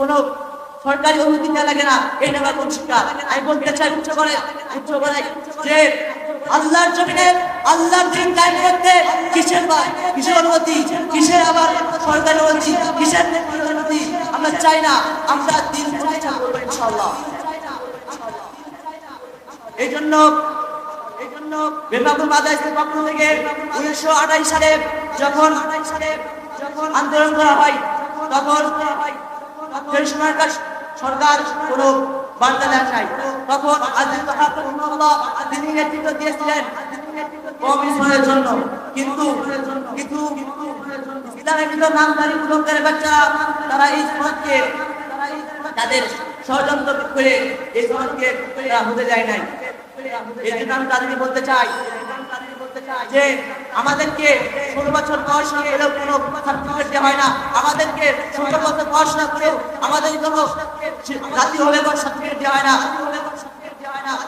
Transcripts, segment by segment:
কোনো সরকারি অনুমতি দেওয়া লাগে না। এটা আবার কোন শিক্ষা? আমি বলতে চাই উচ্চ করে উচ্চ করে। যে আল্লাহর জমিনে আল্লাহর দিন কায়েম করতে কিসের বা কিসের অনুমতি? কিসের আবার সরকারি অনুমতি? কিসের অনুমতি? আমরা চাই না। আমরা দিন প্রতিষ্ঠা করব ইনশাআল্লাহ। এই জন্য এই জন্য বেবাবুল মাদাইসের পক্ষ থেকে উনিশশো আঠাশ সালে যখন যখন আন্দোলন করা হয় তখন সেই সময়কার সরকার কোনো বার্তা দেন নাই তখন তিনি নেতৃত্ব দিয়েছিলেন কিন্তু কিন্তু, ইসলামের ভিতর নামধারী বাচ্চারা তারা এই সমাজকে, তাদের ষড়যন্ত্র করে এই সমাজকে তারা হতে যায় নাই। বলতে চাই যে আমাদেরকে ষোলো বছর পড়াশোনা করেও কোনো সার্টিফিকেট হয় না। আমাদেরকে ষোলো বছর পড়াশোনা করেও আমাদের কোনো জাতীয়ভাবে কোনো সার্টিফিকেট হয় না।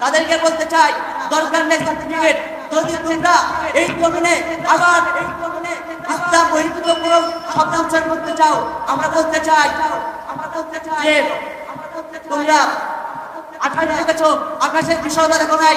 তাদেরকে বলতে চাই, দরকার নেই সার্টিফিকেট যদি তোমরা এই জমিনে আবার এই জমিনে ইসলাম বহির্ভূত কোনো শব্দাঞ্চল করতে চাও, আমরা বলতে চাই আমরা বলতে চাই তোমরা আকাশ দেখেছ আকাশের বিশালতা দেখো নাই।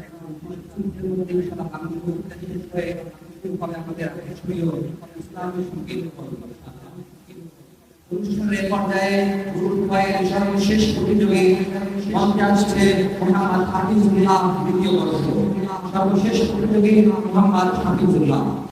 আমাদের ইসলামের সংকীর্ণ অনুষ্ঠানের পর্যায়ে গ্রুপ হয়ে সর্বশেষ প্রতিযোগী মঞ্চে সর্বশেষ প্রতিযোগী মোহাম্মদ হাফিজুল্লাহ।